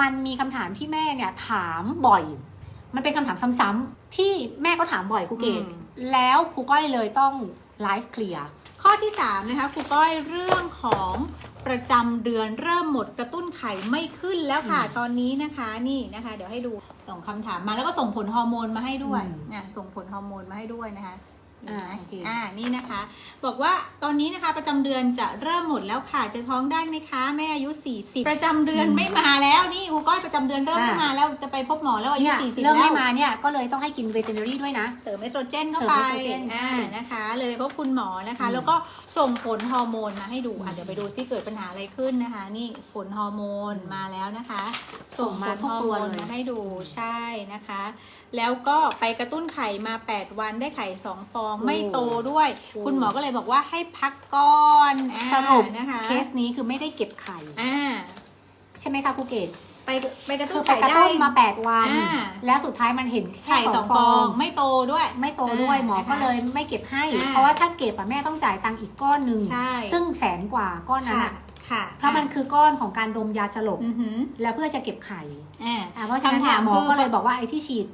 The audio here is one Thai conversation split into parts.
มันมีคำถามที่แม่เนี่ยถามบ่อย มันเป็นคำถามซ้ำๆที่แม่ก็ถามบ่อยครูเกดอืมแล้วครูก้อยเลยต้องไลฟ์เคลียร์ข้อที่3นะคะครูก้อยเรื่องของประจำเดือนเริ่มหมดกระตุ้นไข่ไม่ขึ้นแล้วค่ะอืมตอนนี้นะคะนี่นะคะ เดี๋ยวให้ดูส่งคำถามมาแล้วก็ส่งผลฮอร์โมนมาให้ด้วยอืมเนี่ยส่งผลฮอร์โมนมาให้ด้วยนะคะเห็นไหม อ่าโอเค อ่านี่นะคะ บอกว่าตอนนี้นะคะประจำเดือนจะเริ่มหมดแล้วค่ะจะท้องได้ไหมคะแม่อายุ 40 ประจำเดือนไม่มาแล้วนี่ครูก้อยประจำเดือนเริ่มไม่มาแล้วจะไปพบหมอแล้วอายุเนี่ย40เริ่มแล้ไม่ว มาเนี่ยก็เลยต้องให้กินเวเจเนอรี่ด้วยนะ เสริมเอสโตรเจนเข้าเสริมไปเอสโตรเจนใช่อ่านะคะ เลยพบคุณหมอนะคะอืมแล้วก็ส่งผลฮอร์โมนมาให้ดูอือะมเดี๋ยวไปดูซิเกิดปัญหาอะไรขึ้นนะคะ นี่ผลฮอร์โมนมาแล้วนะคะ ส่งมาผลทุกฮอร์ตัวโมนเลย มาให้ดูใช่นะคะ แล้วก็ไปกระตุ้นไข่มา 8 วันได้ไข่ 2 ฟองไม่โตด้วย คุณหมอก็เลยบอกว่าให้พักก่อนอ่าสรุปนะคะเคสนี้คือไม่ได้เก็บไข่ อ่าใช่ไหมคะครูเกดไปไปกระคืตุ้อนไปไข่กระได้ตุ้นมา 8 วัน อ่า แล้วสุดท้ายมันเห็นแค่ไข่สสอองงฟฟอองง ไม่โตด้วย ไม่โตด้วยอ่าหมอก็นะคะเลยไม่เก็บให้ อ่าเพราะว่าถ้าเก็บอะแม่ต้องจ่ายตังค์อีกก้อนหนึ่งใช่ ซึ่งแสนกว่าก้อนนั้นค่ะอะค่ะเพราะมันคือก้อนของการดมยาสลบ อือหือแล้วเพื่อจะเก็บไข่อ่า อะเพราะฉะนั้นคำถามหมอคือ ก็เลยบอกว่าไอ้ที่ฉีด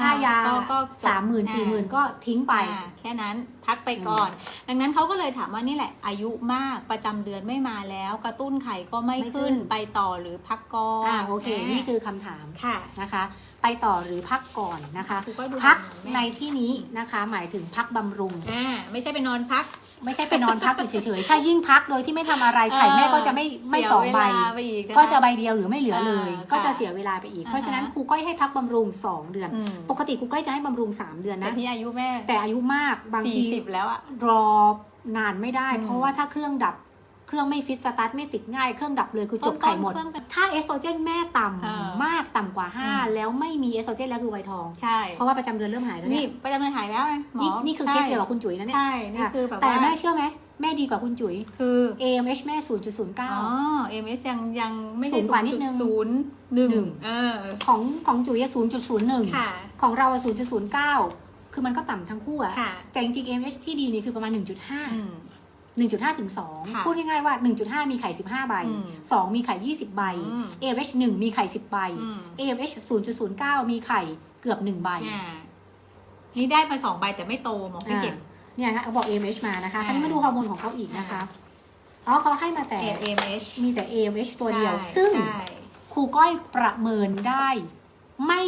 ค่ายาก็ก็สามหมื่นสี่หมื่นอ่าก็ทิ้งไปอ่าแค่นั้นพักไปก่อน ดังนั้นเขาก็เลยถามว่านี่แหละ อายุมากประจำเดือนไม่มาแล้ว กระตุ้นไข่ก็ไม่ไม่ขึ้ขึ้นนไปต่อหรือพักก่อนอ่าโอเค นี่คือคำถามค่ะนะคะ ไปต่อหรือพักก่อนนะคะครูก็ดูพักตามแม่ในที่นี้นะคะ หมายถึงพักบำรุงอ่าไม่ใช่ไปนอนพัก ไม่ใช่ไปนอนพักอยู่เฉยๆ ถ้ายิ่งพักโดยที่ไม่ทำอะไรไข่แม่ก็จะไม่ไม่เสียสองใบเวลาไปอีกนค ก็จะใบเดียวหรือไม่เหลือเลย อ่าก็จะค่ะเสียเวลาไปอีก อ่าฮะเพราะฉะนั้นครูก้อยให้พักบำรุง 2 เดือน อืม ปกติครูก้อยจะให้บำรุง 3 เดือนแต่นะที่อายุแม่แต่อายุมากบางทีสี่สิบแล้วอะ รอนานไม่ได้ อืมเพราะว่าถ้าเครื่องดับ เครื่องไม่ฟิตสตาร์ทไม่ติดง่าย เครื่องดับเลยคือจบไข่หมดต้นๆเครื่องเป็นถ้าเอสโตรเจนแม่ต่อ่าำมากต่ำกว่าอืม5แล้วไม่มีเอสโตรเจนแล้วคือไวทองใช่เพราะว่าประจำเดือนเริ่มหายแล้วนี่เนี่ยประจำเดือนหายแล้วไงหมอนี่นี่คือเคสเดียวกับคุณจุ๋ยนะเนี่ยใช่นี่คือแบบแต่ว่าแม่เชื่อไหมแม่ดีกว่าคุณจุ๋ย คือ AMH แม่ 0.09อ๋อ MS ยังยังไม่สูใช่งกว่านิดนึงศูนย์หนึ่งหนึ่งเออของของจุ๋ยอะ0.01ค่ะของเราอะ0.09 คือมันก็ต่ำทั้งคู่อะค่ะแต่จริงๆ AMH ที่ดีนี่คือประมาณ 1.5อืม 1.5 ถึงค่ะ2พูดง่ายๆว่า 1.5 มีไข่ 15 ใบอืม2มีไข่ 20 ใบอืม AMH 1 มีไข่ 10 ใบอืม AMH 0.09 มีไข่เกือบ 1 ใบอ่านี่ได้มาสองใบแต่ไม่โตหมอไม่เก็บอ่าเนี่ยนะเขาบอก AMH มานะคะอ่าคราวนี้มาดูฮอร์โมนของเขาอีกนะคะอ๋อเขาให้มาแต่ AMH มีแต่ AMH ตัวเดียวใช่ซึ่งใช่ครูก้อยประเมินได้ไม่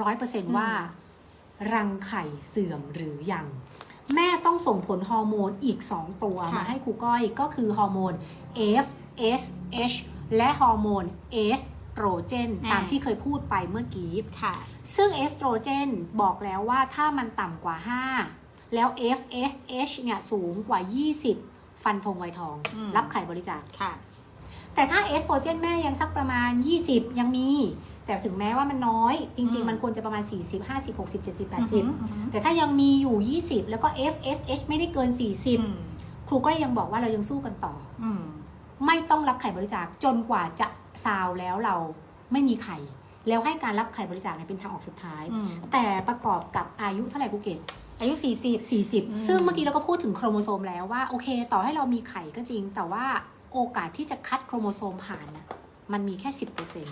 ร้อยเปอร์เซนต์ว่า รังไข่เสื่อมหรือยัง แม่ต้องส่งผลฮอร์โมนอีก 2 ตัวค่ะมาให้ครูก้อยก็คือฮอร์โมน FSH และฮอร์โมนเอสโตรเจนตามที่เคยพูดไปเมื่อกี้ค่ะ ซึ่งเอสโตรเจนบอกแล้วว่าถ้ามันต่ำกว่า 5 แล้ว FSH เนี่ยสูงกว่า 20 ฟันธงไวยทองอืมรับไข่บริจาคค่ะ แต่ถ้าเอสโตรเจนแม่ยังสักประมาณ 20 ยังมี แต่ถึงแม้ว่ามันน้อย จริงอืมๆมันควรจะประมาณ 40 50 60 70อือหือ80 แต่ถ้ายังมีอยู่ 20 แล้วก็ FSH ไม่ได้เกินอืม40 ครูก็ยังบอกว่าเรายังสู้กันต่ออืมไม่ต้องรับไข่บริจาคจนกว่าจะซาวแล้วเราไม่มีไข่แล้วให้การรับไข่บริจาคเนี่ยเป็นทางออกสุดท้ายอืมแต่ประกอบกับอายุเท่าไหร่ภูเก็ตอายุสี่สิบอืม40 ซึ่งเมื่อกี้เราก็พูดถึงโครโมโซมแล้วว่า โอเค ต่อให้เรามีไข่ก็จริง แต่ว่า โอกาสที่จะคัดโครโมโซมผ่านน่ะมันมีแค่สิบเปอร์เซ็นต์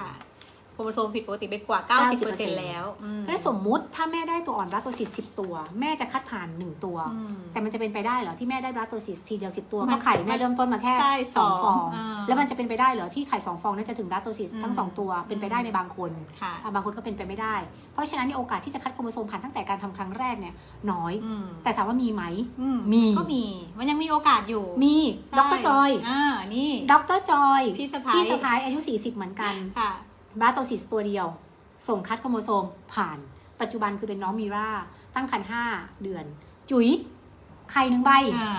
โมโซมผิดปกติไปกว่า 90%แล้วอืมและสมมุติถ้าแม่ได้ตัวอ่อนรัตโตซิส10 ตัว แม่จะคัดผ่าน 1 ตัวอืมแต่มันจะเป็นไปได้เหรอที่แม่ได้รัตโตซิสทีเดียว 10 ตัวมันก็ไข่แม่เริ่มต้นมาแค่ใช่สองสองฟองอ่าแล้วมันจะเป็นไปได้เหรอที่ไข่สองฟองน่าจะถึงรัตโตซิสทั้งอืมสองตัวเป็นไปได้ในบางคนค่ะอะบางคนก็เป็นไปไม่ได้ เพราะฉะนั้นโอกาสที่จะคัดโครโมโซมผ่านตั้งแต่การทำครั้งแรกเนี่ยน้อยอืมแต่ถามว่ามีไหมอืมีก็มีมันยังมีโอกาสอยู่มีใช่ดรจอยอ่านี่ดรจอยพี่สะพ้ายพี่สะพ้ายอายุ 40 เหมือนกันค่ะ บราโตซิสตัวเดียว ส่งคัดโครโมโซมผ่าน ปัจจุบันคือเป็นน้องมีราตั้งครรภ์5เดือน จุ๋ยไข่หนึ่งใบอ่า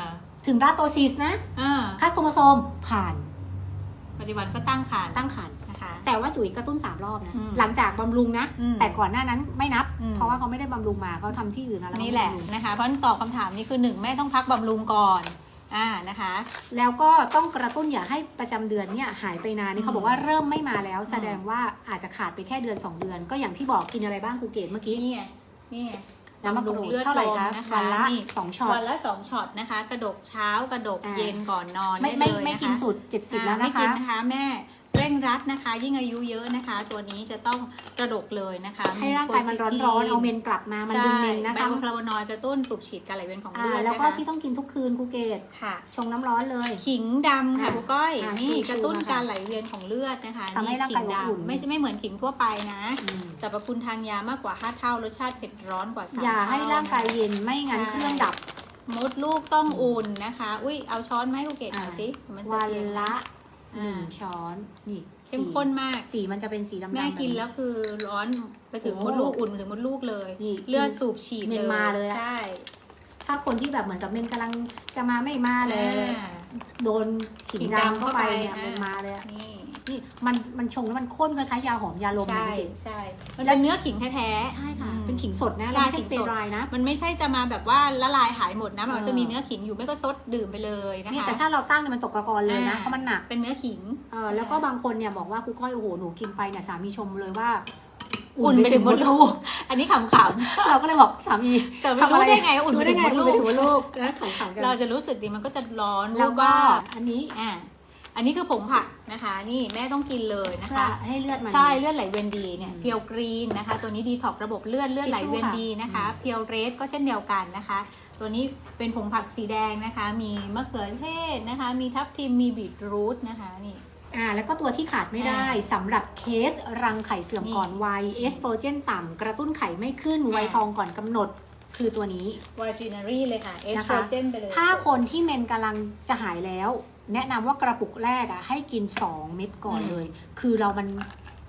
ถึงบราโตซิสนะอ่าคัดโครโมโซมผ่าน ปัจจุบันก็ตั้งครรภ์ตั้งครรภ์นะคะแต่ว่าจุ๋ยกระตุ้น3รอบนะอืมหลังจากบำรุงนะอืมแต่ก่อนหน้านั้นไม่นับอืมเพราะว่าเขาไม่ได้บำรุงมาเขาทำที่อื่นนะวเขานี่ไม่แหละบำรุงนะคะเพราะฉะนั้นตอบคำถามนี้คือหนึ่งแม่ต้องพักบำรุงก่อน อ่านะคะ แล้วก็ต้องกระตุ้นอย่าให้ประจำเดือนเนี่ยหายไปนานนี่เขาบอกว่าเริ่มไม่มาแล้ว แสดงว่าอาจจะขาดไปแค่เดือน 2 เดือน ก็อย่างที่บอกกินอะไรบ้างครูเกตเมื่อกี้นี่ไงนี่ไงน้ำมะกรูดบำรุงเลือดเท่าไหร่ลมคะนะคะวันละนี่สองช็อตวันละสองช็อตนะคะ กระดกเช้ากระดกอ่าเย็นก่อนนอนไม่ด้ไม่เลยไม่นะคะกินสูตร70อ่าแล้วไม่นะกินคะนะคะแม่ เร่งรัดนะคะ ยิ่งอายุเยอะนะคะ ตัวนี้จะต้องกระดกเลยนะคะให้ร่างกายมันร้อนๆเอาเมนกลับมามันดึงเมนนะใช่คะไบโอฟลาวโนอยด์กระตุ้นปลุกฉีดการไหลเวียนของอ่าเลือดแล้วนะก็คะที่ต้องกินทุกคืนครูเกดค่ะ ชงน้ำร้อนเลยขิงดำค่ะอ่าครูก้อยอ่านี่ชูกระตุ้นชูนะคะการไหลเวียนของเลือดนะคะทำให้ร่างกายขิอบอุ่นดำไม่ใช่ไม่เหมือนขิงทั่วไปนะอืมสรรพคุณทางยามากกว่า5เท่ารสชาติเผ็ดร้อนกว่า3อย่าให้เท่ร่างกายเย็นไม่งั้นใช่เครื่องดับมดลูกต้องอุ่นนะคะ อุ้ยเอาช้อนไหมครูเกดหน่อยสิมันจะวันเย็นละ หอ่านึ่งช้อนนี่เข้มสีข้นมาก สีมันจะเป็นสีดำๆแม่กินบบแล้วคือร้อนไปถึงโอ้มดลูกอุ่นถึงมดลูกเลยนี่เลือดสูบฉีดเมนมาเลยอะใช่ ถ้าคนที่แบบเหมือนกับเมนกำลังจะมาไม่มาเลยอ่าโดนขิงขิงดำดำเข้าไปเนี่ยเข้าไปเมนอะมาเลยอะนี่ นี่มันมันชงแล้วมันข้นคล้ายๆยาหอมยาลมเลยใช่พี่เก๋ใช่มันเป็นเนื้อขิงแท้ๆ ใช่ค่ะอืมเป็นขิงสดนะใช่เราไม่ใช่ขิสงเตีสยดรอยด์นะ มันไม่ใช่จะมาแบบว่าละลายหายหมดนะ มันเออจะมีเนื้อขิงอยู่ไม่ก็ซดดื่มไปเลยนะนี่คะแต่ถ้าเราตั้งเนี่ยมันตกตะกอนเลยนะอ่าเพราะมันหนัก เป็นเนื้อขิง เออแล้วก็บางคนเนี่ยบอกว่าครูก้อยโอ้โหหนูกินไปเนี่ยสามีชมเลยว่าอุ่นไปถึงมดลูก อันนี้ขำเราก็เลยบอกสามีๆจะรู้ได้ไงว่าอุ่นรู้ไปได้ถึงไงมดอุ่นลูไปกถึงมดลูกนะขำๆกันเราจะรู้สึกดีมันก็จะร้อนแล้วก็อันนี้อ่า อันนี้คือผงผักนะคะ นี่แม่ต้องกินเลยนะเพื่อคะ ให้เลือดมัน ใช่เลือดไหลเวียนดีเนี่ยอืมเพียวกรีนนะคะ ตัวนี้ดีท็อกระบบเลือดเลือดไหลเวียนดีนะคะอืมเพียวเรสก็เช่นเดียวกันนะคะ ตัวนี้เป็นผงผักสีแดงนะคะ มีมะเขือเทศนะคะ มีทับทิมมีบีทรูทนะคะนี่ อ่าแล้วก็ตัวที่ขาดไม่ได้อ่าสำหรับเคสรังไข่เสื่อมนี่ก่อนวัยเอสโตรเจนต่ำกระตุ้นไข่ไม่ขึ้นอ่าวัยทองก่อนกำหนด คือตัวนี้วายจีนารีเลยค่ะ เอสนะคะโตรเจนไปเลย ถ้าคนที่เมนกำลังจะหายแล้ว แนะนำว่ากระปุกแรกอะให้กิน 2 เม็ดก่อนเลย คือเรามัน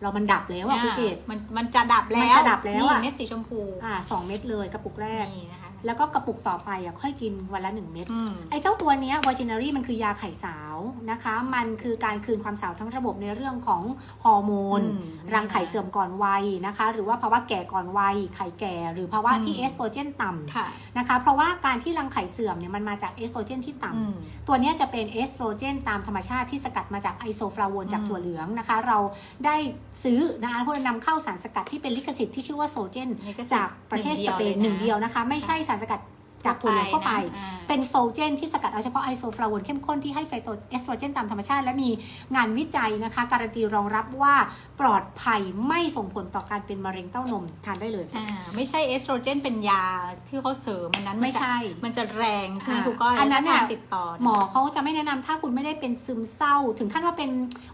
เรามันดับแล้วอะคุณเกดมันมันจะดับแล้วมันจะดับแล้วอะนี่เม็ดสีชมพู อ่าสองเม็ดเลยกระปุกแรกนี่นะคะแล้วก็กระปุกต่อไปอะค่อยกินวันละ1เม็ดอืมไอ้เจ้าตัวเนี้ยวาจินารีมันคือยาไข่สาว นะคะ มันคือการคืนความสาวทั้งระบบในเรื่องของฮอร์โมนอืมรังไข่เสื่อมก่อนวัยนะคะ หรือว่าภาวะแก่ก่อนวัยไข่แก่ หรือภาวะที่อืมเอสโตรเจนต่ำค่ะนะคะ เพราะว่าการที่รังไข่เสื่อมเนี่ยมันมาจากเอสโตรเจนที่ต่ำอืมตัวเนี้ยจะเป็นเอสโตรเจนตามธรรมชาติที่สกัดมาจากไอโซฟลาโวนจากอืมถั่วเหลืองนะคะ เราได้ซื้อนะคะเพื่อนำเข้าสารสกัดที่เป็นลิขสิทธิ์ที่ชื่อว่าโซเจนนี่ก็จากประเทศสเปนหนึ่งเดียวนะคะ ไม่ใช่สารสกัด จากถั่วเหลืองเข้าไปนะอ่าเป็นโซเจนที่สกัดเอาเฉพาะไอโซฟลาโวนเข้มข้นที่ให้ไฟโตเอสโตรเจนตามธรรมชาติ และมีงานวิจัยนะคะ การันตีรองรับว่าปลอดภัยไม่ส่งผลต่อการเป็นมะเร็งเต้านมทานได้เลยอ่าไม่ใช่เอสโตรเจนเป็นยาที่เขาเสริมอันนั้นนไม่จะใช่ มันจะแรงใช่ไหมอ่าครูก้อยอันนั้นแล้วน่ะการติดต่อ หมอเขาจะไม่แนะนำถ้าคุณไม่ได้เป็นซึมเศร้า ถึงขั้นว่าเป็น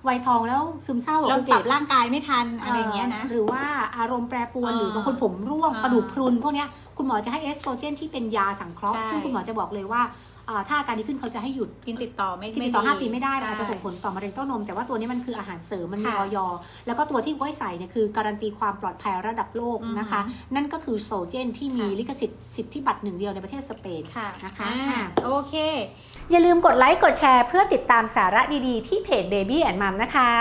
วัยทองแล้วซึมเศร้าอะแล้วคุณปเจรับษร่างกายไม่ทันอะไรอย่างเงี้ยนะหรือว่าอารมณ์แปรปรวนอ่าหรือบางคนผมร่วงอ่ากระดูกพรุนพวกเนี้ย คุณหมอจะให้เอสโตรเจนที่เป็นยาสังเคราะห์ ใช่ ซึ่งคุณหมอจะบอกเลยว่าอ่าถ้าอาการดีขึ้นเขาจะให้หยุด กินติดต่อไม่ที่ติดต่อดีห้าปีไม่ได้มันอาจจะใช่ส่งผลต่อมะเร็งเต้านม แต่ว่าตัวนี้มันคืออาหารเสริม มันมีค่ะออยแล้วก็ตัวที่ก้อยใส่เนี่ยคือการันตีความปลอดภัยระดับโลกนะคะอือฮึนั่นก็คือโซเจนที่มีค่ะลิขสิทธิ์สิทธิบัตรหนึ่งเดียวในประเทศสเปน ค่ะนะคะ อ่าโอเค อย่าลืมกดไลค์กดแชร์เพื่อติดตามสาระดีๆ ที่เพจ Baby and Mom นะคะ